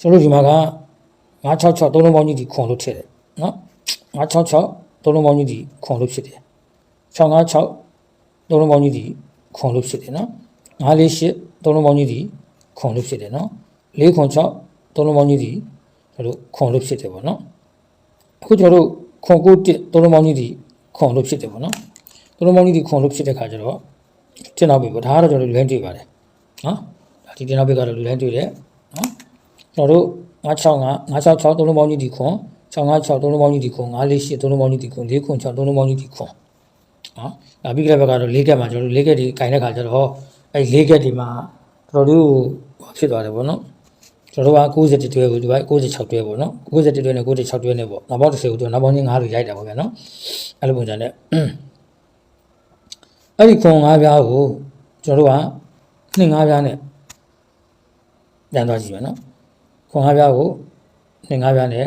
ကျွန်တော်တို့ဒီမှာက966သုံးလုံးပေါင်းကြီးဒီခွန်လို့ထည့်တယ်နော်966သုံးလုံးပေါင်းကြီးဒီခွန်လို့ဖြစ်တယ်656သုံးလုံးပေါင်းကြီးဒီခွန်လို့ဖြစ်တယ်နော်948သုံးလုံးပေါင်းကြီးဒီခွန်လို့ဖြစ်တယ်နော်406သုံးလုံးပေါင်းကြီးဒီကျွန်တော်တို့ခွန်လို့ဖြစ်တယ်ပေါ့နော်အခုကျွန်တော်တို့ခွန်ကို1သုံးလုံးပေါင်းကြီးဒီခွန်လို့ဖြစ်တယ်ပေါ့နော်သုံးလုံးပေါင်းကြီးဒီခွန်လို့ဖြစ်တဲ့ခါကျတော့တင်တော့ပြီပေါ့ဒါကတော့ကျွန်တော်တို့လွဲတွေ့ပါတယ်နော်ဒါဒီတင်တော့ပြီကတော့လွဲတွေ့တယ်နော် ကျွန်တော်တို့965 966သုံးလုံးပေါင်းကြီးဒီခွန်656သုံးလုံးပေါင်းကြီးဒီခွန်948သုံးလုံးပေါင်းကြီးဒီခွန်4ခွန်6သုံးလုံးပေါင်းကြီးဒီခွန်နော်ဒါပြီးကြတဲ့ဘက်ကတော့၄ကက်မှာကျွန်တော်တို့၄ကက်ဒီကင်တဲ့ခါကျတော့အဲ၄ကက်ဒီမှာတော်တော်လေးဟိုဖြစ်သွားတယ်ပေါ့နော်ကျွန်တော်တို့က60တွဲကိုဒီဘက်66တွဲပေါ့နော်60တွဲနဲ့66တွဲနဲ့ပေါ့နောက်ပေါင်း30ကိုတော့နောက်ပေါင်းချင်း9လို့ရိုက်တာပေါ့ဗျာနော်အဲ့လိုပုံစံနဲ့အဲ့ဒီခွန်၅ပြားကိုကျွန်တော်တို့ကနှစ်၅ပြားနဲ့ပြန်သွားကြည့်မယ်နော် ခွန်ငါးပြားကိုနှစ်ငါးပြားနဲ့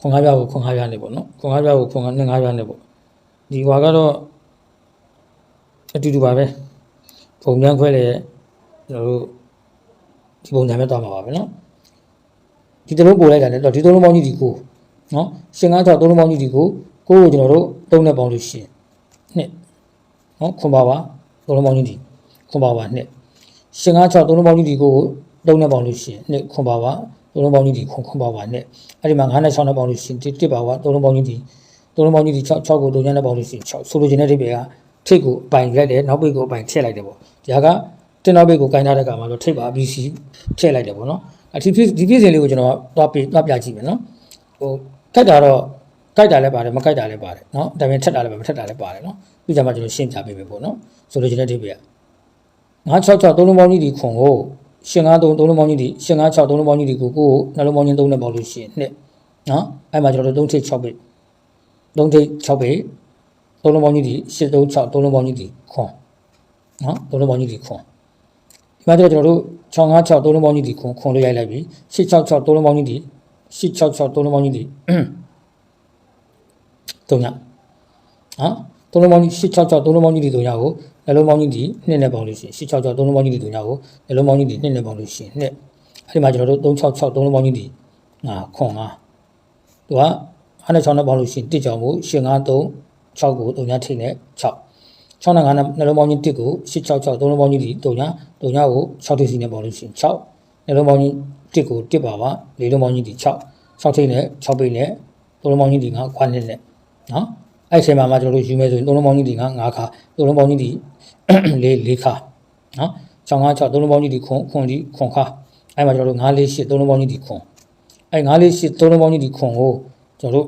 ခွန်ငါးပြားကိုခွန်ငါးပြားနဲ့ပေါ့နော်ခွန်ငါးပြားကိုခွန်ငါးနှစ်ငါးပြားနဲ့ပေါ့ဒီဟွာကတော့အတူတူပါပဲပုံပြန်ခွဲလေကျွန်တော်တို့ဒီပုံစံနဲ့တော့မှာပါပဲနော်ဒီတလုံးပို့လိုက်တာလည်းတော့ဒီသုံးလုံးပေါင်းကြီးဒီကိုနော်ရှင်ငါး၆သုံးလုံးပေါင်းကြီးဒီကိုကိုကိုကျွန်တော်တို့သုံးနဲ့ပေါင်းလို့ရှိရင်နှစ်နော်ခွန်ပါပါသုံးလုံးပေါင်းကြီးဒီခွန်ပါပါနှစ်ရှင်ကား6သုံးလုံးပေါင်းကြီးဒီကို သုံးနဲ့ပေါင်းလို့ရှိရင်နှစ်ခွန်ပါပါသုံးလုံးပေါင်းကြီးဒီခွန်ခွန်ပါပါနဲ့အဲ့ဒီမှာ9နဲ့6နဲ့ပေါင်းလို့ရှိရင်တစ်တစ်ပါပါသုံးလုံးပေါင်းကြီးဒီသုံးလုံးပေါင်းကြီးဒီ6 6ကိုသုံးနဲ့ပေါင်းလို့ရှိရင်6ဆိုလိုချင်တဲ့အိဗေကထိတ်ကိုအပိုင်ရိုက်တယ်နောက်ပိတ်ကိုအပိုင်ထည့်လိုက်တယ်ပေါ့ဒီဟာကတင်နောက်ပိတ်ကိုကင်ထားတဲ့ကမှာတော့ထိတ်ပါ BC ထည့်လိုက်တယ်ပေါ့နော်အဒီဖြစ်ဒီဖြစ်စဉ်လေးကိုကျွန်တော်သွားပြသွားပြကြည့်မယ်နော်ဟိုကတ်တာတော့ကြိုက်တာလည်းပါတယ်မကြိုက်တာလည်းပါတယ်နော်ဒါပေမဲ့ထက်တာလည်းပဲမထက်တာလည်းပါတယ်နော်ပြီးကြမှာကျွန်တော်ရှင်းပြပေးမယ်ပေါ့နော်ဆိုလိုချင်တဲ့အိဗေက966သုံးလုံးပေါင်းကြီးဒီခွန်ကို ရှင်93သုံးလုံးပေါင်းကြီးဒီရှင်96သုံးလုံးပေါင်းကြီးဒီကိုကိုနှလုံးပေါင်းချင်း3နဲ့ပေါင်းလို့ရှိရင်နှစ်နော်အဲ့မှာကျွန်တော်တို့3ထိပ်6ပိတ်3ထိပ်6ပိတ်သုံးလုံးပေါင်းကြီးဒီ836သုံးလုံးပေါင်းကြီးဒီခွန်နော်သုံးလုံးပေါင်းကြီးဒီခွန်ဒီမှာကျတော့ကျွန်တော်တို့656သုံးလုံးပေါင်းကြီးဒီခွန်ခွန်လို့ရိုက်လိုက်ပြီ866သုံးလုံးပေါင်းကြီးဒီ866သုံးလုံးပေါင်းကြီးဒီ3ညနော် သုံးလုံးပေါင်းကြီး866သုံးလုံးပေါင်းကြီးဒီ3ညကိုနှလုံးပေါင်းကြီးဒီ2နဲ့ပေါင်းလို့ရှိရင်866သုံးလုံးပေါင်းကြီးဒီ3ညကိုနှလုံးပေါင်းကြီးဒီ2နဲ့ပေါင်းလို့ရှိရင်2အဲ့ဒီမှာကျွန်တော်တို့366သုံးလုံးပေါင်းကြီးဒီငါခွန်ငါသူကအားနဲ့6နဲ့ပေါင်းလို့ရှိရင်1ကြောင်ကို8 5 3 6ကို3ညထိနဲ့6 6နဲ့9နဲ့နှလုံးပေါင်းကြီး1ကို866သုံးလုံးပေါင်းကြီးဒီ3ည3ညကို6ထိစီနဲ့ပေါင်းလို့ရှိရင်6နှလုံးပေါင်းကြီး1ကို1ပါပါ၄လုံးပေါင်းကြီးဒီ6 6ထိနဲ့6ပိတ်နဲ့သုံးလုံးပေါင်းကြီးဒီ9ခွာနှစ်နဲ့နော် အဲ့ဒီအချိန်မှာမှကျွန်တော်တို့ယူမယ်ဆိုရင်သုံးလုံးပေါင်းကြီးဒီ9 5ခါသုံးလုံးပေါင်းကြီးဒီ၄၄ခါနော်6 5 6သုံးလုံးပေါင်းကြီးဒီခွန်ခွန်ဒီခွန်ခါအဲ့မှာကျွန်တော်တို့9 4 8သုံးလုံးပေါင်းကြီးဒီခွန်အဲ့9 4 8သုံးလုံးပေါင်းကြီးဒီခွန်ကိုကျွန်တော်တို့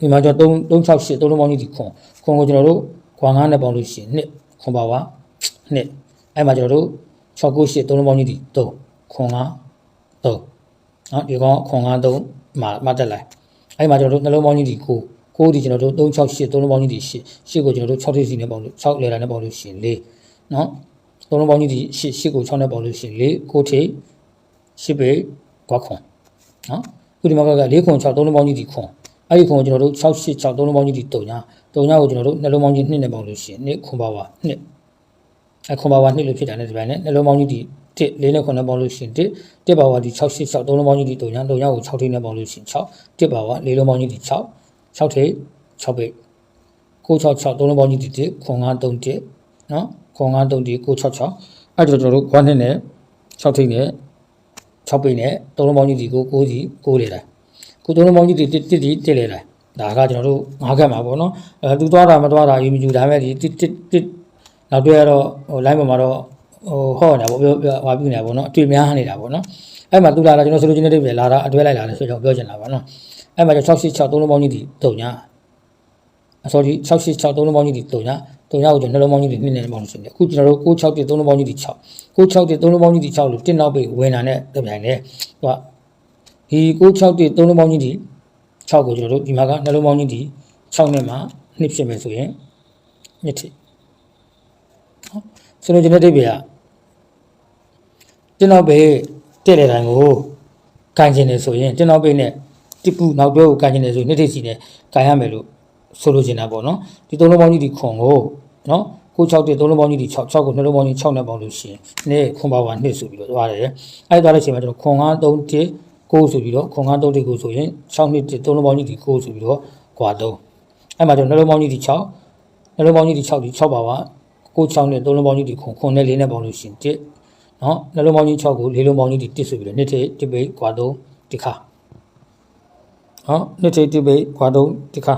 ဒီမှာကျွန်တော်3 368သုံးလုံးပေါင်းကြီးဒီခွန်ခွန်ကိုကျွန်တော်တို့ခွန်9နဲ့ပေါင်းလို့ရှိရင်နှစ်ခွန်ပါပါနှစ်အဲ့မှာကျွန်တော်တို့698သုံးလုံးပေါင်းကြီးဒီ3ခွန်9 3နော်ဒီကောင်ခွန်9 3မှာမှတ်တက်လိုက်အဲ့မှာကျွန်တော်တို့နှလုံးပေါင်းကြီးဒီ9 9ဒီကျွန်တော်တို့368သုံးလုံးပေါင်းကြီးဒီ8 8ကိုကျွန်တော်တို့6ထိစီနဲ့ပေါင်းလို့6လေတာနဲ့ပေါင်းလို့ရှိရင်4နော်သုံးလုံးပေါင်းကြီးဒီ8 8ကို6နဲ့ပေါင်းလို့ရှိရင်4 9ထိ8ပေကွာခွန်နော်ခုဒီမှာက4ခွန်6သုံးလုံးပေါင်းကြီးဒီခွန်အဲ့ဒီခွန်ကိုကျွန်တော်တို့686သုံးလုံးပေါင်းကြီးဒီ3ညာ3ညာကိုကျွန်တော်တို့နှလုံးပေါင်းကြီး2နဲ့ပေါင်းလို့ရှိရင်2ခွန်ပါပါ2အခွန်ပါပါ2လို့ဖြစ်တာနဲ့ဒီပိုင်းနဲ့နှလုံးပေါင်းကြီးဒီ1 4နဲ့9နဲ့ပေါင်းလို့ရှိရင်1 1ပါဝါဒီ686သုံးလုံးပေါင်းကြီးဒီ3ညာ3ညာကို6ထိနဲ့ပေါင်းလို့ရှိရင်6 1ပါဝါ4လုံးပေါင်းကြီးဒီ6 6ထိ6ပိတ်666သုံးလုံးပေါင်းကြီးဒီ1ခွန်931နော်ခွန်931 666အဲ့ဒါကျွန်တော်တို့ခွန်းနှစ်နဲ့6ထိနဲ့6ပိတ်နဲ့သုံးလုံးပေါင်းကြီးဒီကို9စီ9လေလိုက်ကိုသုံးလုံးပေါင်းကြီးဒီ1 1ဒီ1လေလိုက်ဒါကကျွန်တော်တို့ငါးခက်မှာပေါ့နော်အဲသူသွားတာမသွားတာယူမယူဒါမဲ့ဒီ1 1 1နောက်တွေ့ရတော့ဟို line ပေါ်မှာတော့ဟိုဟော့နေတာပေါ့ပြောပြောဟာပြနေတာပေါ့နော်အတွေ့များနေတာပေါ့နော်အဲ့မှာသူလာတာကျွန်တော်ဆိုလိုချင်တဲ့တွေလာတာအတွဲလိုက်လာတယ်ဆိုတော့ပြောချင်တာပါနော် အဲ့မှာ686သုံးလုံးပေါင်းကြီးဒီ3ညာအစောကြီး686သုံးလုံးပေါင်းကြီးဒီ3ညာ3ညာကိုကျွန်တော်နှလုံးပေါင်းကြီးဒီ2နဲ့ပေါင်းလို့ရှိတယ်အခုကျွန်တော်တို့661သုံးလုံးပေါင်းကြီးဒီ6 661သုံးလုံးပေါင်းကြီးဒီ6လို့တင်းနောက်ပိတ်ဝင်တာနဲ့တပြိုင်နဲ့ဟိုကဒီ661သုံးလုံးပေါင်းကြီးဒီ6ကိုကျွန်တော်တို့ဒီမှာကနှလုံးပေါင်းကြီးဒီ6နဲ့မှနှစ်ဖြစ်မယ်ဆိုရင်နှစ်ထိနော်ဆိုလိုချင်တဲ့ဒိဗေကတင်းနောက်ပိတ်တဲ့တဲ့တိုင်းကိုကန်ကျင်နေဆိုရင်တင်းနောက်ပိတ်နဲ့ တိပူနောက်တွဲကိုကန်ကျင်နေဆိုရင်နှစ်ထိစီနဲ့ကန်ရမယ်လို့ဆိုလိုချင်တာပေါ့နော်ဒီသုံးလုံးပေါင်းကြီးဒီခွန်ကိုနော်ကို6တက်သုံးလုံးပေါင်းကြီးဒီ6 6ကိုနှလုံးပေါင်းကြီး6နဲ့ပေါင်းလို့ရှိရင်နေ့ခွန်ပါဝါနှစ်ဆိုပြီးတော့သွားတယ်အဲ့သွားတဲ့အချိန်မှာကျွန်တော်ခွန်9 3တက်9ဆိုပြီးတော့ခွန်9 3တက်9ဆိုရင်6နှစ်တက်သုံးလုံးပေါင်းကြီးဒီ9ဆိုပြီးတော့ကွာ3အဲ့မှာကျွန်တော်နှလုံးပေါင်းကြီးဒီ6နှလုံးပေါင်းကြီးဒီ6ဒီ6ပါဝါကို6နဲ့သုံးလုံးပေါင်းကြီးဒီခွန်ခွန်နဲ့4နဲ့ပေါင်းလို့ရှိရင်တက်နော်နှလုံးပေါင်းကြီး6ကို4လုံးပေါင်းကြီးဒီတက်ဆိုပြီးတော့နှစ်တက်တစ်ပိတ်ကွာ3ဒီခါ ဟောနှစ်တက်တစ်ပိတ်ကွာ3ဒီခါ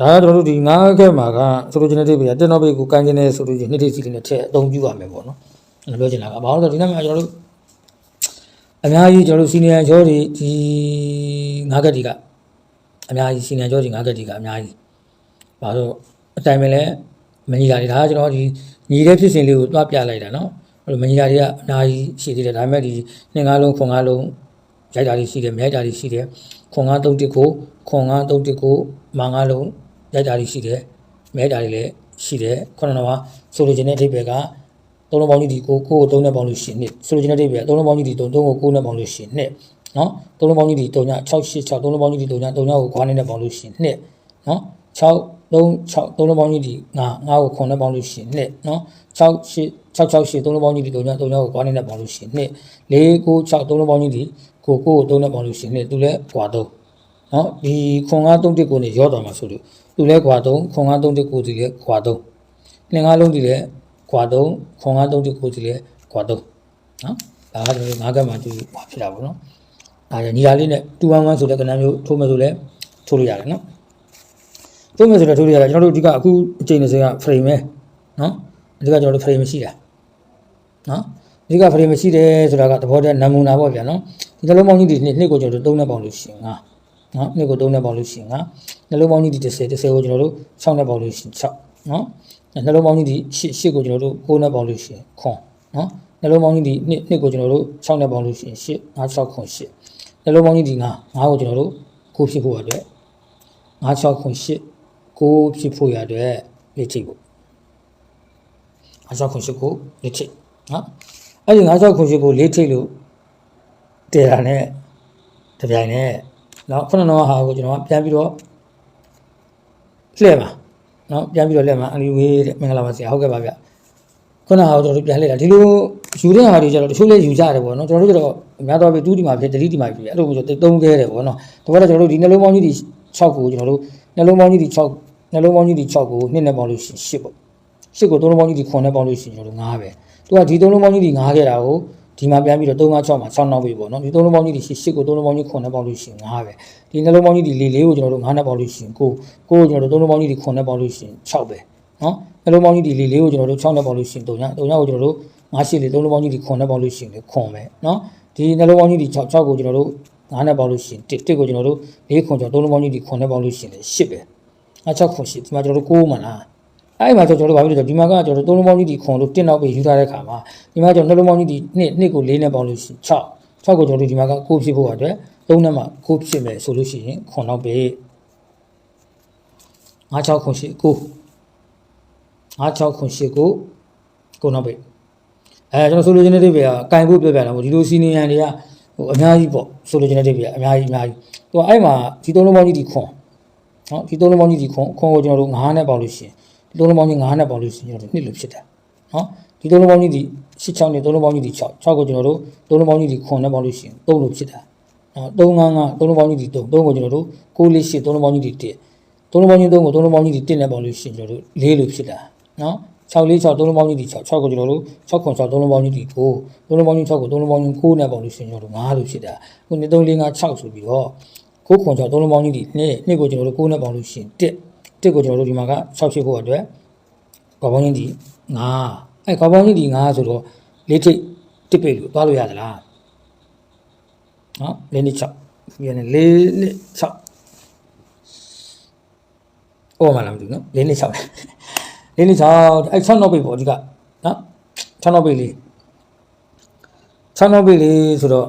ဒါကကျွန်တော်တို့ဒီငါးခက်မှာကဆိုလိုချင်တဲ့တိပိကတက်တော့ပိကိုကန်ကျင်နေဆိုလို့ရှိရင်နှစ်တိစီလေးနဲ့ထည့်အသုံးပြုရမယ်ပေါ့နော်အဲ့လိုပြောချင်တာကဘာလို့လဲဆိုတော့ဒီနေ့မှာကျွန်တော်တို့အများကြီးကျွန်တော်တို့စီနီယံကျော်တွေဒီငါးခက်တွေကအများကြီးစီနီယံကျော်တွေငါးခက်တွေကအများကြီးဘာလို့အတိုင်းပဲလဲမညီတာတွေဒါကကျွန်တော်ဒီညီတဲ့ဖြစ်စဉ်လေးကိုတွားပြလိုက်တာနော်အဲ့လိုမညီတာတွေကအများကြီးရှိသေးတယ်ဒါပေမဲ့ဒီနှစ်ငါးလုံးခွန်ငါးလုံး ရိုက်တာတွေရှိတယ်မြိုက်တာတွေရှိတယ်ခွန်ငါးသုံးတစ်ကိုခွန်ငါးသုံးတစ်ကိုမငါးလုံးရိုက်တာတွေရှိတယ်မြိုက်တာတွေလည်းရှိတယ်ခုနကဆိုလိုချင်တဲ့အဓိပ္ပာယ်ကသုံးလုံးပေါင်းကြီးဒီကိုကိုကိုသုံးနဲ့ပေါင်းလို့ရှိရင်နှစ်ဆိုလိုချင်တဲ့အဓိပ္ပာယ်သုံးလုံးပေါင်းကြီးဒီသုံးသုံးကိုကိုနဲ့ပေါင်းလို့ရှိရင်နှစ်နော်သုံးလုံးပေါင်းကြီးဒီ3ည6 8 6သုံးလုံးပေါင်းကြီးဒီ3ည3ညကိုခွာနဲ့ပေါင်းလို့ရှိရင်နှစ်နော်6 3 6သုံးလုံးပေါင်းကြီးဒီ9 9ကိုခွန်နဲ့ပေါင်းလို့ရှိရင်နှစ်နော်6 8 6 6 8သုံးလုံးပေါင်းကြီးဒီ3ည3ညကိုခွာနဲ့ပေါင်းလို့ရှိရင်နှစ်4 9 6သုံးလုံးပေါင်းကြီးဒီ ကိုကိုကိုသုံးနဲ့ပေါင်းလို့ရှိရင်နှစ်သူလည်းခွာ3နော်ဒီခွန်9 3တစ်ကိုနေရောတော်မှာဆိုလို့သူလည်းခွာ3ခွန်9 3တစ်ကိုဒီလည်းခွာ3နှစ်ငါးလုံးဒီလည်းခွာ3ခွန်9 3တစ်ကိုဒီလည်းခွာ3နော်ဒါကကျွန်တော်ငါးကတ်မှာသူဟောဖြစ်တာပေါ့နော်ဒါကြညီလာလေးနဲ့211ဆိုတဲ့ကဏ္ဍမျိုးထိုးမယ်ဆိုလည်းထိုးလို့ရတယ်နော်ထိုးမယ်ဆိုလည်းထိုးလို့ရတယ်ကျွန်တော်တို့အဓိကအခုအချိန်20က frame ပဲနော်အဓိကကျွန်တော်တို့ frame ရှိတာနော်အဓိက frame ရှိတယ်ဆိုတာကသဘောတည်းနမူနာပေါ့ဗျာနော် ဒီနှလုံးပေါင်းကြီးဒီနှစ်နှစ်ကိုကျွန်တော်တို့3နဲ့ပေါင်းလို့ရှိရင်ငါနော်နှစ်ကို3နဲ့ပေါင်းလို့ရှိရင်ငါနှလုံးပေါင်းကြီးဒီ30 30ကိုကျွန်တော်တို့6နဲ့ပေါင်းလို့ရှိရင်6နော်နှလုံးပေါင်းကြီးဒီ8 8ကိုကျွန်တော်တို့9နဲ့ပေါင်းလို့ရှိရင်ခွန်နော်နှလုံးပေါင်းကြီးဒီနှစ်နှစ်ကိုကျွန်တော်တို့6နဲ့ပေါင်းလို့ရှိရင်8 5 6ခွန်8နှလုံးပေါင်းကြီးဒီ9 9ကိုကျွန်တော်တို့ကိုဖြစ်ဖို့အတွက်5 6ခွန်8ကိုဖြစ်ဖို့ရတဲ့လေ့ချိတ်ပေါ့5 6ခွန်8ကိုလေ့ချိတ်နော်အဲ့ဒီ5 6ခွန်8ကိုလေ့ချိတ်လို့ တည်တာနဲ့တပြိုင်နဲ့နော်ခုနကဟာကိုကျွန်တော်ကပြန်ပြီးတော့လှည့်ပါနော်ပြန်ပြီးတော့လှည့်မှာအလီဝေးတဲ့မင်္ဂလာပါဆရာဟုတ်ကဲ့ပါဗျခုနကဟာကိုကျွန်တော်တို့ပြန်လှည့်တာဒီလိုယူတဲ့ဟာတွေကျတော့တချို့လေးယူကြတယ်ပေါ့နော်ကျွန်တော်တို့ကျတော့အများတော့ပဲတူးဒီမှာဖြစ်တတိဒီမှာဖြစ်အဲ့လိုမျိုးသုံးခဲတယ်ပေါ့နော်ဒါပေမဲ့ကျွန်တော်တို့ဒီနှလုံးပေါင်းကြီးဒီ6ကိုကျွန်တော်တို့နှလုံးပေါင်းကြီးဒီ6နှလုံးပေါင်းကြီးဒီ6ကိုနှစ်နဲ့ပေါင်းလို့ရှိရင်8ပေါ့8ကိုသုံးလုံးပေါင်းကြီးဒီ9နဲ့ပေါင်းလို့ရှိရင်ကျွန်တော်တို့9ပဲသူကဒီသုံးလုံးပေါင်းကြီးဒီ9ခဲ့တာကို ဒီမှာပြန်ပြီးတော့3 5 6မှာ6နောက်ပြီပေါ့နော်ဒီသုံးလုံးပေါင်းကြီးဒီ8ကိုသုံးလုံးပေါင်းကြီး9နဲ့ပေါင်းလို့ရှိရင်9ပဲဒီနှလုံးပေါင်းကြီးဒီ4 4ကိုကျွန်တော်တို့9နဲ့ပေါင်းလို့ရှိရင်9 9ကိုကျွန်တော်တို့သုံးလုံးပေါင်းကြီးဒီ9နဲ့ပေါင်းလို့ရှိရင်6ပဲနော်နှလုံးပေါင်းကြီးဒီ4 4ကိုကျွန်တော်တို့6နဲ့ပေါင်းလို့ရှိရင်3ည3ညကိုကျွန်တော်တို့9 8လေးသုံးလုံးပေါင်းကြီးဒီ9နဲ့ပေါင်းလို့ရှိရင်ခွန်ပဲနော်ဒီနှလုံးပေါင်းကြီးဒီ6 6ကိုကျွန်တော်တို့9နဲ့ပေါင်းလို့ရှိရင်1 1ကိုကျွန်တော်တို့4ခွန်ကျော်သုံးလုံးပေါင်းကြီးဒီ9နဲ့ပေါင်းလို့ရှိရင်8ပဲအဲ6ခွန်8ဒီမှာကျွန်တော်တို့9မှလား အဲ့မှာကျွန်တော်တို့ဘာဖြစ်လို့ဒီမှာကကျွန်တော်တို့သုံးလုံးပေါင်းကြီးဒီခွန်လို့1နောက်ပဲယူထားတဲ့ခါမှာဒီမှာကျွန်တော်နှလုံးပေါင်းကြီးဒီ2 2ကို4နဲ့ပေါင်းလို့ရှိရင်6 6ကိုကျွန်တော်တို့ဒီမှာက9ဖြစ်ဖို့အတွက်3နဲ့မှ9ဖြစ်မယ်ဆိုလို့ရှိရင်ခွန်နောက်ပဲ9 6ခွန်8 9 5 6ခွန်8ကိုကိုနောက်ပဲအဲကျွန်တော်ဆိုလိုချင်တဲ့ဒိဗေကကင်ဖို့ပြောပြတာပေါ့ဒီလိုစီနီယန်တွေကဟိုအများကြီးပေါ့ဆိုလိုချင်တဲ့ဒိဗေကအများကြီးအများကြီးသူကအဲ့မှာဒီသုံးလုံးပေါင်းကြီးဒီခွန်နော်ဒီသုံးလုံးပေါင်းကြီးဒီခွန်ခွန်ကိုကျွန်တော်တို့9နဲ့ပေါင်းလို့ရှိရင် ဒီသုံးလုံးပေါင်းကြီး9နဲ့ပေါင်းလို့ရှိရင်ကျွန်တော်တို့နှစ်လို့ဖြစ်တယ်နော်ဒီသုံးလုံးပေါင်းကြီးဒီ6 6နဲ့သုံးလုံးပေါင်းကြီးဒီ6 6ကိုကျွန်တော်တို့သုံးလုံးပေါင်းကြီးဒီခွန်နဲ့ပေါင်းလို့ရှိရင်3လို့ဖြစ်တာနော်3 5 5သုံးလုံးပေါင်းကြီးဒီ3 3ကိုကျွန်တော်တို့6 4 8သုံးလုံးပေါင်းကြီးဒီ1သုံးလုံးပေါင်းကြီး3ကိုသုံးလုံးပေါင်းကြီးဒီ1နဲ့ပေါင်းလို့ရှိရင်ကျွန်တော်တို့4လို့ဖြစ်တာနော်6 4 6သုံးလုံးပေါင်းကြီးဒီ6 6ကိုကျွန်တော်တို့6ခွန်6သုံးလုံးပေါင်းကြီးဒီ9သုံးလုံးပေါင်းကြီး6ကိုသုံးလုံးပေါင်းကြီး9နဲ့ပေါင်းလို့ရှိရင်ကျွန်တော်တို့9လို့ဖြစ်တာခု2 3 4 5 6ဆိုပြီးတော့9ခွန်6သုံးလုံးပေါင်းကြီးဒီ2 2ကိုကျွန်တော်တို့9နဲ့ပေါင်းလို့ရှိရင်1 1ကိုကျွန်တော်တို့ဒီမှာက6ဖြစ်ဖို့အတွက်ကောပေါင်းကြီးဒီ9အဲကောပေါင်းကြီးဒီ9ဆိုတော့လေးထိပ်တစ်ပိတ်လို့သွားလို့ရသလားနော်လေးနှစ်6ပြန်နေလေးနှစ်6အော်မလားမသိဘူးနော်လေးနှစ်6လေးနှစ်6အဲ6နောက်ပိတ်ပေါ့အဓိကနော်6နောက်ပိတ်လေး6နောက်ပိတ်လေးဆိုတော့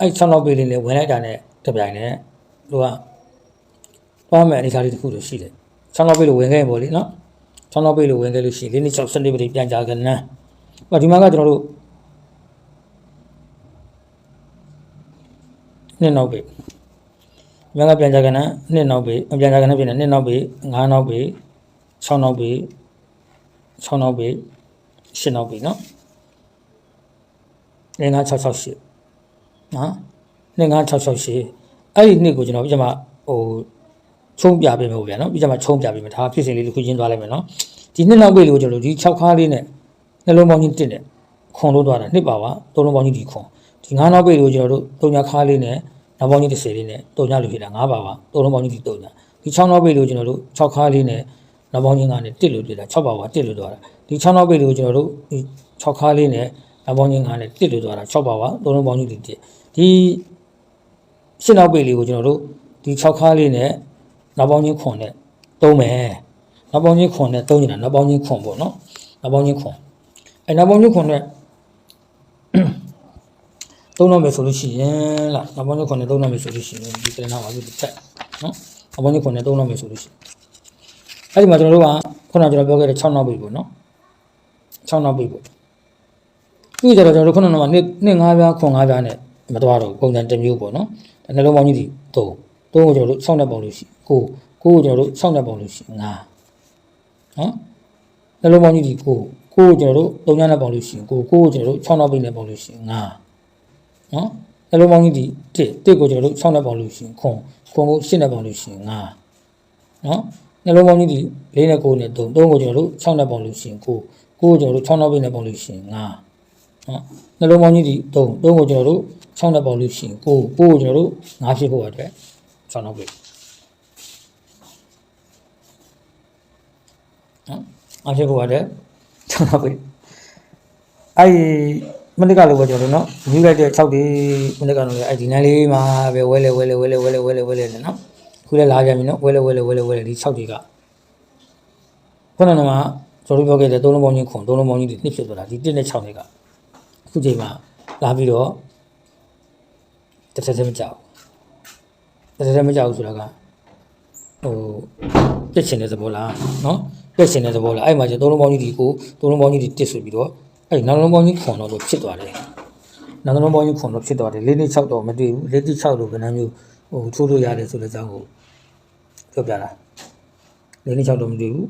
အဲ6နောက်ပိတ်လေးနဲ့ဝင်လိုက်တာနဲ့တပြိုင်နဲ့သူကသွားမယ်အနေအထားလေးတစ်ခုတော့ရှိတယ် 6နောက်ပိတ်လို့ဝင်ခဲ့ရင်ပေါ့လေနော်6နောက်ပိတ်လို့ဝင်ခဲ့လို့ရှိရင်လေးနှစ်6 12ပိတ်ပြန်ကြကနန်းဟောဒီမှာကကျွန်တော်တို့နှစ်နောက်ပိတ်ဒီမှာကပြန်ကြကနန်းနှစ်နောက်ပိတ်ပြန်ကြကနန်းဖြစ်နေနှစ်နောက်ပိတ်9နောက်ပိတ်6နောက်ပိတ်6နောက်ပေ8နောက်ပေနော်လင်္ကာ668နော်လင်္ကာ668အဲ့ဒီနှစ်ကိုကျွန်တော်ပြကြမှာဟို ချုံပြပေးမယ်ဗျာနော်ပြကြမှာချုံပြပေးမယ်ဒါဖြစ်စဉ်လေးတစ်ခုချင်းသွားလိုက်မယ်နော်ဒီနှစ်နောက်ပေလေးကိုကျွန်တော်ဒီ6ခါလေးနဲ့နှလုံးပေါင်းကြီးတစ်နဲ့ခွန်လို့သွားတာနှစ်ပါပါသုံးလုံးပေါင်းကြီးဒီခွန်ဒီ9နောက်ပေလေးကိုကျွန်တော်တို့သုံးညာခါလေးနဲ့နောက်ပေါင်းကြီး30လေးနဲ့သုံးညာလို့ဖြစ်တာ9ပါပါသုံးလုံးပေါင်းကြီးဒီသုံးညာဒီ6နောက်ပေလေးကိုကျွန်တော်တို့6ခါလေးနဲ့နောက်ပေါင်းကြီး9နဲ့တစ်လို့ပြတာ6ပါပါတစ်လို့သွားတာဒီ6နောက်ပေလေးကိုကျွန်တော်တို့ဒီ6ခါလေးနဲ့နောက်ပေါင်းကြီး9နဲ့တစ်လို့သွားတာ6ပါပါသုံးလုံးပေါင်းကြီးဒီတစ်ဒီရှင်းနောက်ပေလေးကိုကျွန်တော်တို့ဒီ6ခါလေးနဲ့ နောက်ပေါင်းချင်းခွန်နဲ့သုံးမယ်နောက်ပေါင်းချင်းခွန်နဲ့သုံးနေတာနောက်ပေါင်းချင်းခွန်ပေါ့နော်နောက်ပေါင်းချင်းခွန်အဲနောက်ပေါင်းချင်းခွန်နဲ့သုံးတော့မယ်ဆိုလို့ရှိရင်လားနောက်ပေါင်းချင်းခွန်နဲ့သုံးတော့မယ်ဆိုလို့ရှိရင်ဒီကလေးနောက်ပါလို့တစ်ချက်နော်နောက်ပေါင်းချင်းခွန်နဲ့သုံးတော့မယ်ဆိုလို့ရှိရင်အဲ့ဒီမှာကျွန်တော်တို့ကခုနကကျွန်တော်ပြောခဲ့တဲ့6နောက်ပေပေါ့နော်6နောက်ပေပေါ့သူကြတော့ကျွန်တော်တို့ခုနကနှစ်နှစ်5ပြားခွန်5ပြားနဲ့မတော်တော့ပုံစံတစ်မျိုးပေါ့နော်ဒါနှလုံးပေါင်းကြီးဒီ3 3ကိုကျွန်တော်တို့6နဲ့ပေါင်းလို့ရှိ9 9 ကိုကျွန်တော်တို့6နဲ့ပေါင်းလို့ရှိ5နော်နှလုံးပေါင်းကြီးဒီ9 9ကိုကျွန်တော်တို့3ညနဲ့ပေါင်းလို့ရှိ9 9ကိုကျွန်တော်တို့6နောက်ပိနဲ့ပေါင်းလို့ရှိ5နော်နှလုံးပေါင်းကြီးဒီ1 1ကိုကျွန်တော်တို့6နဲ့ပေါင်းလို့ရှိခွန်ခွန်ကို8နဲ့ပေါင်းလို့ရှိ5နော်နှလုံးပေါင်းကြီးဒီ4နဲ့9နဲ့3 3ကိုကျွန်တော်တို့6နဲ့ပေါင်းလို့ရှိ9 9ကိုကျွန်တော်တို့6နောက်ပိနဲ့ပေါင်းလို့ရှိ5နော်နှလုံးပေါင်းကြီးဒီ3 3ကိုကျွန်တော်တို့6နဲ့ပေါင်းလို့ရှိ9 9ကိုကျွန်တော်တို့5ဖြစ်ဖို့အတွက်6နောက်ပိ နော်5ဖြစ်ဖို့အတွက်6နောက်ပိအဲ့ဒီမနစ်ကလိုပဲကျွန်တော်တို့နော်ယူလိုက်တဲ့6ဒီမနစ်ကလိုလေအဲ့ဒီနန်းလေးမှာပဲဝဲလေဝဲလေဝဲလေဝဲလေဝဲလေဝဲလေနော်ခုလည်းလာကြပြီနော်ဝဲလေဝဲလေဝဲလေဝဲလေဒီ6ဒီကခုနကမှကျွန်တော်တို့ပြောခဲ့တဲ့သုံးလုံးပေါင်းချင်းခွန်သုံးလုံးပေါင်းချင်းဒီနှစ်ဖြစ်သွားတာဒီ1နဲ့6တွေကအခုချိန်မှာလာပြီးတော့တစ်ဆက်ဆက်မကြောက်တစ်ဆက်ဆက်မကြောက်ဆိုတာကဟိုပြစ်ချင်တဲ့သဘောလားနော် ပြစ်ချင်တဲ့သဘောလားအဲ့မှာကျသုံးလုံးပေါင်းကြီးဒီကိုသုံးလုံးပေါင်းကြီးဒီတစ်ဆိုပြီးတော့အဲ့နောက်လုံးပေါင်းကြီးခွန်တော့ဖြစ်သွားတယ်နောက်လုံးပေါင်းကြီးခွန်တော့ဖြစ်သွားတယ်၄နှစ်6တော့မတွေ့ဘူး၄နှစ်6လို့ကဏ္ဍမျိုးဟိုထိုးလို့ရတယ်ဆိုတဲ့အကြောင်းကိုပြောပြတာ၄နှစ်6တော့မတွေ့ဘူး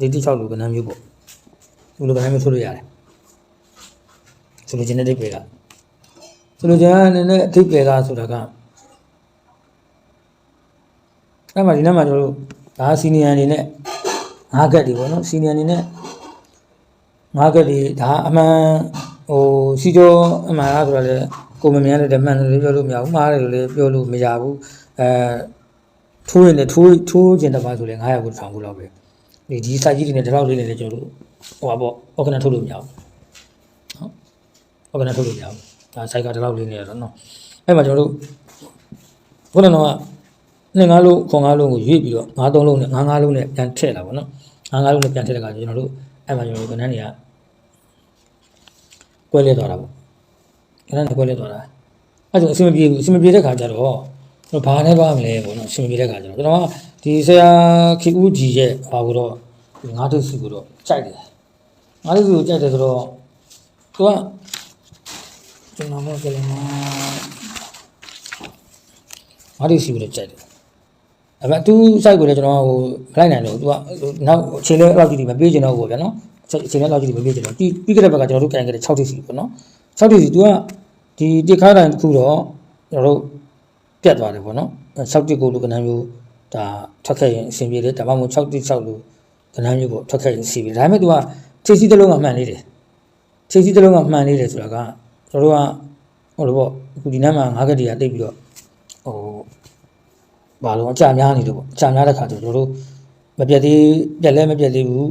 ၄နှစ်6လို့ကဏ္ဍမျိုးပေါ့ဒီလိုကဏ္ဍမျိုးထိုးလို့ရတယ်ဆိုလိုချင်တဲ့အိဗေကဆိုလိုချင်တဲ့အနေနဲ့အဓိပ္ပာယ်ကဆိုတာကအဲ့မှာဒီနေ့မှာကျွန်တော်တို့ဒါစီနီယံအနေနဲ့ ငါးကက်တွေပေါ့နော်စီနီယံအနေနဲ့ငါးကက်တွေဒါအမှန်ဟိုစီကျော်အမှန်လားဆိုတော့လေကိုမမြန်တဲ့မှန်တယ်ပြောလို့မရဘူးမှားတယ်လို့လည်းပြောလို့မရဘူးအဲထိုးရင်လည်းထိုးထိုးကျင်တပါဆိုလေ900ကိုထောင်ခုလောက်ပဲဒီဒီ site ကြီးတွေနဲ့ဒီလောက်လေးနဲ့လည်းကျွန်တော်တို့ဟိုပါပေါ့ organ ထုတ်လို့မရဘူးနော် organ ထုတ်လို့မရဘူးဒါ site ကဒီလောက်လေးနေရတော့နော်အဲ့မှာကျွန်တော်တို့ခုနကတော့ နှစ်ငါးလုံးခွန်ငါးလုံးကိုရွေ့ပြီးတော့ငါးသုံးလုံးနဲ့ငါးငါးလုံးနဲ့ပြန်ထည့်လာပါတော့ငါးငါးလုံးနဲ့ပြန်ထည့်တဲ့အခါကျကျွန်တော်တို့အဲ့မှာကျွန်တော်တို့ကဏ္ဍတွေကကွဲလဲသွားတာပေါ့ကဏ္ဍတွေကွဲလဲသွားတာအဲ့ဒါဆိုအဆင်မပြေဘူးအဆင်မပြေတဲ့ခါကျတော့ကျွန်တော်ဘာနဲ့သွားမလဲပေါ့နော်အဆင်မပြေတဲ့ခါကျတော့ကျွန်တော်ကဒီဆရာခေဦးကြီးရဲ့ဟာကိုတော့ဒီငါးထုပ်စီကိုတော့ကြိုက်တယ်ငါးထုပ်စီကိုကြိုက်တယ်ဆိုတော့သူကကျွန်တော်လည်းကြည့်လိုက်မှာငါးထုပ်စီကိုလည်းကြိုက်တယ် အဲ့မဲ့သူ site ကိုလည်းကျွန်တော်ဟိုမလိုက်နိုင်တော့သူကနောက်အချိန်လေးအဲ့လောက်ကြီးဒီမပြေးချင်တော့ဘူးဗျာနော်အချိန်လေးလောက်ကြီးဒီမပြေးချင်တော့ပြီးပြီးခဲ့တဲ့ဘက်ကကျွန်တော်တို့ကန်ခဲ့တဲ့6ထိပ်စီပေါ့နော်6ထိပ်စီ तू ကဒီတိခါတိုင်းတစ်ခုတော့ကျွန်တော်တို့ပြတ်သွားတယ်ပေါ့နော်6တိကိုလူကဏ္ဍမျိုးဒါထွက်ခဲ့ရင်အဆင်ပြေတယ်ဒါမှမဟုတ်6တိ6လူကဏ္ဍမျိုးပေါ့ထွက်ခဲ့ရင်အဆင်ပြေဒါပေမဲ့ तू ကထိပ်စီတစ်လုံးကမှန်နေတယ်ထိပ်စီတစ်လုံးကမှန်နေတယ်ဆိုတာကကျွန်တော်တို့ကဟိုလိုပေါ့အခုဒီနေ့မှာငါးကတိကတိတ်ပြီးတော့ဟို ဘာလို့အကြများနေလို့ပေါ့အကြများတဲ့ခါကျတော့တို့မပြတ်သေးပြက်လဲမပြတ်သေးဘူး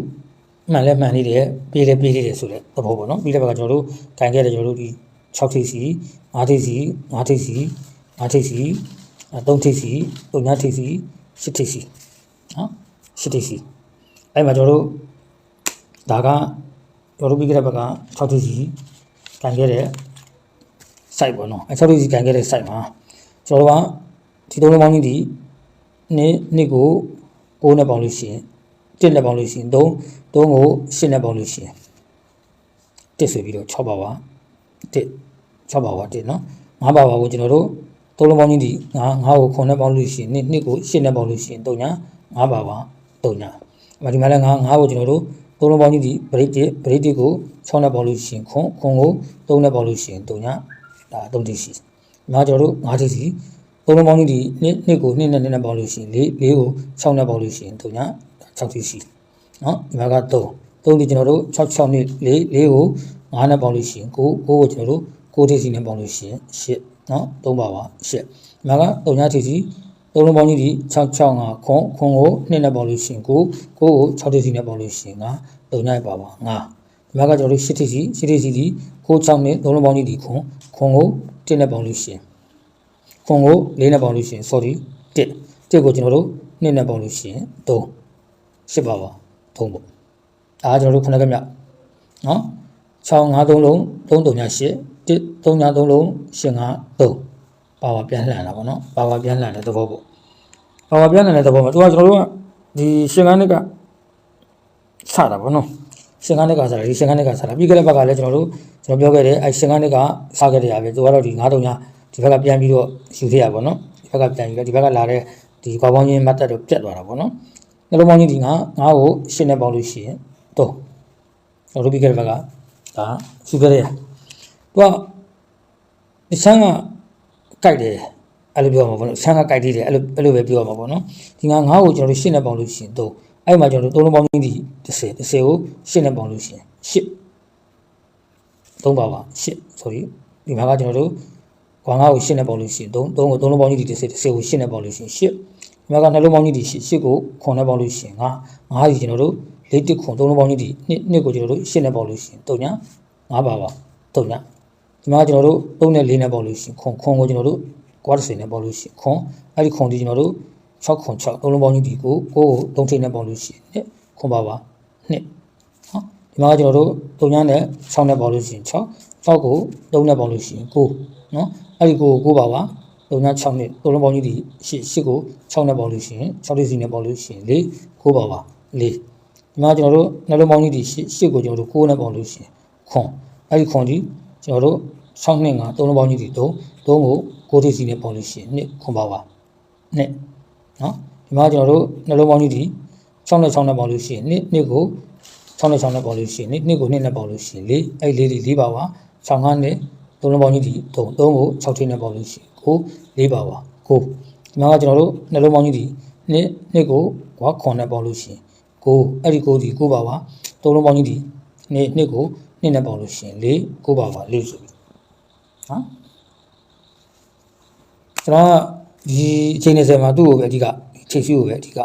မှန်လဲမှန်နေတယ်ပြေးလဲပြေးနေတယ်ဆိုတဲ့သဘောပေါ့နော်ပြီးတဲ့ဘက်ကကျွန်တော်တို့ခြင်ခဲ့တယ်ကျွန်တော်တို့ဒီ6ထိပ်စီ5ထိပ်စီ5ထိပ်စီ5ထိပ်စီ3ထိပ်စီ3ညထိပ်စီ10ထိပ်စီနော်10ထိပ်စီအဲ့မှာကျွန်တော်တို့ဒါကကျွန်တော်တို့ပြီးခဲ့တဲ့ဘက်က6ထိပ်စီခြင်ခဲ့တဲ့ site ပေါ့နော်အဲ6ထိပ်စီခြင်ခဲ့တဲ့ site မှာကျွန်တော်တို့က ဒီသုံးလုံးပေါင်းကြီးဒီနှစ်နှစ်ကို6နဲ့ပေါင်းလို့ရှိရင်1နဲ့ပေါင်းလို့ရှိရင်3 3ကို8နဲ့ပေါင်းလို့ရှိရင်1ဆိုပြီးတော့6ပါပါ1 6ပါပါ1เนาะ5ပါပါကိုကျွန်တော်တို့သုံးလုံးပေါင်းကြီးဒီ9 9ကို9နဲ့ပေါင်းလို့ရှိရင်နှစ်နှစ်ကို8နဲ့ပေါင်းလို့ရှိရင်3ညာ5ပါပါ3ညာအမဒီမှာလည်း9 9ကိုကျွန်တော်တို့ သုံးလုံးပေါင်းကြီးဒီဘရိတ်တစ်ဘရိတ်တစ်ကို6နဲ့ပေါင်းလို့ရှိရင်ခွန်ခွန်ကို3နဲ့ပေါင်းလို့ရှိရင်3ညဒါ3တိရှိဒီမှာကျွန်တော်တို့5တိရှိ သုံးလုံးပေါင်းကြီးဒီနှစ်နှစ်ကိုနှစ်နဲ့နှစ်နဲ့ပေါင်းလို့ရှိရင်4 4ကို6နဲ့ပေါင်းလို့ရှိရင်3ည6တိရှိနော်ဒီမှာက3 3ဒီကျွန်တော်တို့6 6နှစ်4 4ကို9နဲ့ပေါင်းလို့ရှိရင်9 9ကိုကျွန်တော်တို့9တိရှိနဲ့ပေါင်းလို့ရှိရင်8နော်3ပါပါ8ဒီမှာက3ညတိရှိသုံးလုံးပေါင်းကြီးဒီ665ခွန်ခွန်ကိုနှစ်နဲ့ပေါင်းလို့ရှိရင်9 9ကို6တိရှိနဲ့ပေါင်းလို့ရှိရင်9 3ညပါပါ9ဒီမှာကကျွန်တော်တို့8တိရှိ8တိရှိဒီ9 6နှစ်သုံးလုံးပေါင်းကြီးဒီခွန်ခွန်ကို1နဲ့ပေါင်းလို့ရှိရင် ခွန်ကို4နဲ့ပေါင်းလို့ရှိရင် sorry 1 1ကိုကျွန်တော်တို့2နဲ့ပေါင်းလို့ရှိရင်3 8ပါပါ3ပေါ့ဒါကကျွန်တော်တို့ခုနကမြနော်6 5 3လုံး3 3ည8 1 3ည3လုံး8 5 3ပါဝါပြန်လှန်တာပေါ့နော်ပါဝါပြန်လှန်တဲ့သဘောပေါ့ပါဝါပြန်လှန်တဲ့သဘောမှာသူကကျွန်တော်တို့ကဒီရှင်ကန်းကစတာပေါ့နော်ရှင်ကန်းကစတာဒီရှင်ကန်းကစတာပြီးခဲ့တဲ့ဘက်ကလည်းကျွန်တော်တို့ကျွန်တော်ပြောခဲ့တယ်အဲရှင်ကန်းကစခဲ့တယ်ရပဲသူကတော့ဒီ9တုံည ဒီဘက်ကပြန်ပြီးတော့ယူခဲ့ရပါတော့ဒီဘက်ကပြန်ယူခဲ့ဒီဘက်ကလာတဲ့ဒီကွာပေါင်းချင်းမတ်တက်တော့ပြတ်သွားတာပေါ့နော်နှလုံးပေါင်းချင်းဒီ9 9ကိုရှင်းနေပေါင်းလို့ရှိရင်3ကျွန်တော်တို့ပြီးခဲ့တဲ့ဘက်ကဒါယူခဲ့တယ်သူကဒီဆန်းကကြိုက်တယ်အဲ့လိုပြောမှာပေါ့နော်ဆန်းကကြိုက်သေးတယ်အဲ့လိုအဲ့လိုပဲပြောမှာပေါ့နော်ဒီငါ9ကိုကျွန်တော်တို့ရှင်းနေပေါင်းလို့ရှိရင်3အဲ့မှာကျွန်တော်တို့သုံးလုံးပေါင်းကြီးဒီ30 30ကိုရှင်းနေပေါင်းလို့ရှိရင်8 3ပါပါ8 sorry ဒီမှာကကျွန်တော်တို့ ကွာ9ကိုရှင်းနေပေါင်းလို့ရှိရင်3 3ကိုသုံးလုံးပေါင်းကြီးဒီ30 30ကိုရှင်းနေပေါင်းလို့ရှိရင်8ဒီမှာကနှလုံးပေါင်းကြီးဒီ8 8ကိုခွန်နေပေါင်းလို့ရှိရင်9 9ကြီးကျွန်တော်တို့လေးတစ်ခွန်သုံးလုံးပေါင်းကြီးဒီနှစ်နှစ်ကိုကျွန်တော်တို့ရှင်းနေပေါင်းလို့ရှိရင်3ည9ပါပါ3ညဒီမှာကကျွန်တော်တို့3နဲ့4နဲ့ပေါင်းလို့ရှိရင်ခွန်ခွန်ကိုကျွန်တော်တို့ကွာ30နဲ့ပေါင်းလို့ရှိရင်ခွန်အဲ့ဒီခွန်ဒီကျွန်တော်တို့6ခွန်6သုံးလုံးပေါင်းကြီးဒီကိုကိုကို3ထိပ်နဲ့ပေါင်းလို့ရှိရင်နှစ်ခွန်ပါပါနှစ်နော်ဒီမှာကကျွန်တော်တို့3ညနဲ့6နဲ့ပေါင်းလို့ရှိရင်6 6ကို3နဲ့ပေါင်းလို့ရှိရင်9နော် အဲ့ဒီကိုကို9ပါပါ3ည6နဲ့သုံးလုံးပေါင်းကြီးဒီ8 8ကို6နဲ့ပေါင်းလို့ရှိရင်6တိစီနဲ့ပေါင်းလို့ရှိရင်4 9ပါပါ4ဒီမှာကျွန်တော်တို့နှလုံးပေါင်းကြီးဒီ8 8ကိုကျွန်တော်တို့9နဲ့ပေါင်းလို့ရှိရင်ခွန်အဲ့ဒီခွန်ဒီကျွန်တော်တို့6နှစ်ကသုံးလုံးပေါင်းကြီးဒီ3 3ကို9တိစီနဲ့ပေါင်းလို့ရှိရင်2ခွန်ပါပါ2နော်ဒီမှာကျွန်တော်တို့နှလုံးပေါင်းကြီးဒီ6နဲ့6နဲ့ပေါင်းလို့ရှိရင်2 2ကို6နဲ့6နဲ့ပေါင်းလို့ရှိရင်2 2ကို2နဲ့ပေါင်းလို့ရှိရင်4အဲ့4ဒီ4ပါပါ6 5နဲ့ သုံးလုံးပေါင်းကြီးဒီ3 3ကို6ထိနဲ့ပေါင်းလို့ရှိရင်9 4ပါပါ9ဒီမှာကကျွန်တော်တို့နှလုံးပေါင်းကြီးဒီ2 2ကိုကွာခွန်နဲ့ပေါင်းလို့ရှိရင်9အဲ့ဒီ9ဒီ9ပါပါသုံးလုံးပေါင်းကြီးဒီ2 2ကို2နဲ့ပေါင်းလို့ရှိရင်4 9ပါပါ4ဆိုပြီနော်ကျွန်တော်ကဒီအချိန်20မှာသူ့ကိုပဲအဓိကခြေရှိကိုပဲအဓိက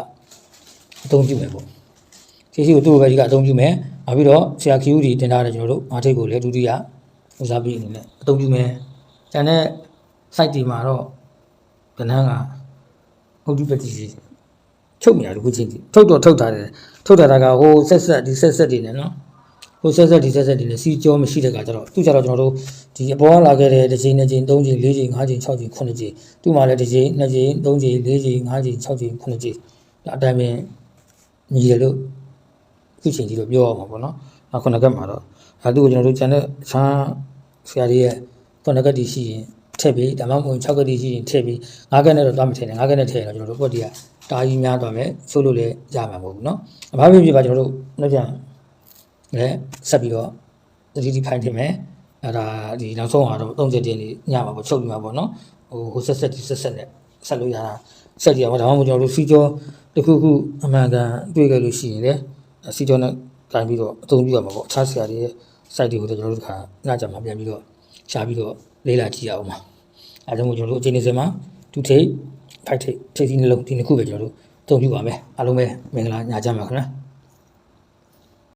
အသုံးပြုမယ်ပေါ့ခြေရှိကိုသူ့ကိုပဲအဓိကအသုံးပြုမယ်နောက်ပြီးတော့ဆရာ QD တင်ထားတဲ့ကျွန်တော်တို့အားထိပ်ကိုလည်းဒုတိယ ဦးစားပေးအနေနဲ့အသုံးပြုမယ်ကျန်တဲ့ site ဒီမှာတော့ကဏ္ဍကဟုတ်ဒီပတိစီချုပ်နေရတယ်ခုချင်းဒီထုတ်တော့ထုတ်ထားတယ်ထုတ်ထားတာကဟိုဆက်ဆက်ဒီဆက်ဆက်တွေနဲ့နော်ဟိုဆက်ဆက်ဒီဆက်ဆက်တွေနဲ့စီကြောမရှိတဲ့ကကြတော့သူကြတော့ကျွန်တော်တို့ဒီအပေါ်ကလာခဲ့တဲ့တစ်ချိန်နှစ်ချိန်သုံးချိန်လေးချိန်ငါးချိန်၆ချိန်ခုနှစ်ချိန်သူ့မှာလည်းတစ်ချိန်နှစ်ချိန်သုံးချိန်လေးချိန်ငါးချိန်၆ချိန်ခုနှစ်ချိန်ဒါအတိုင်းပဲညီတယ်လို့ခုချိန်ကြီးတော့ပြောရမှာပေါ့နော်အခုခုနကမှာတော့အဲသူ့ကိုကျွန်တော်တို့ကျန်တဲ့ဆန်း ဆရာကြီးရဲ့ခုနကတည်းရှိရင်ထည့်ပြီးဒါမှမဟုတ်6ကတိရှိရင်ထည့်ပြီး9ကက်နဲ့တော့သွားမထည့်နဲ့9ကက်နဲ့ထည့်ရင်တော့ကျွန်တော်တို့ပုတ်တီကတာကြီးများသွားမယ်ဆိုလို့လည်းရမှာမဟုတ်ဘူးเนาะအဘာဖြစ်ဖြစ်ပါကျွန်တော်တို့နောက်ပြန်လည်းဆက်ပြီးတော့သတိတိဖိုင်ထည့်မယ်အဲဒါဒီနောက်ဆုံးကတော့30တင်းလေးညမှာပေါ့ချုပ်ပြီးမှာပေါ့เนาะဟိုဟိုဆက်ဆက်ဒီဆက်ဆက်နဲ့ဆက်လို့ရတာဆက်ကြည့်အောင်ဒါမှမဟုတ်ကျွန်တော်တို့စီကျော်တစ်ခုခုအမှန်ကန်တွေ့ခဲ့လို့ရှိရင်လည်းစီကျော်နဲ့တိုင်ပြီးတော့အသုံးပြုရမှာပေါ့အခြားဆရာတွေရဲ့ site တွေကိုကျွန်တော်တို့ခါညကြမှာပြန်ပြီးတော့ရှားပြီးတော့လေ့လာကြည့်ရအောင်ပါအဲဒါကြောင့်ကျွန်တော်တို့အချိန်နေစမှာဒုထိပ်ဖိုက်ထိပ်ထိပ်စီးနှလုံးဒီနှစ်ခုပဲကျွန်တော်တို့အသုံးပြုပါမယ်အားလုံးပဲမင်္ဂလာညချမ်းပါခင်ဗျာ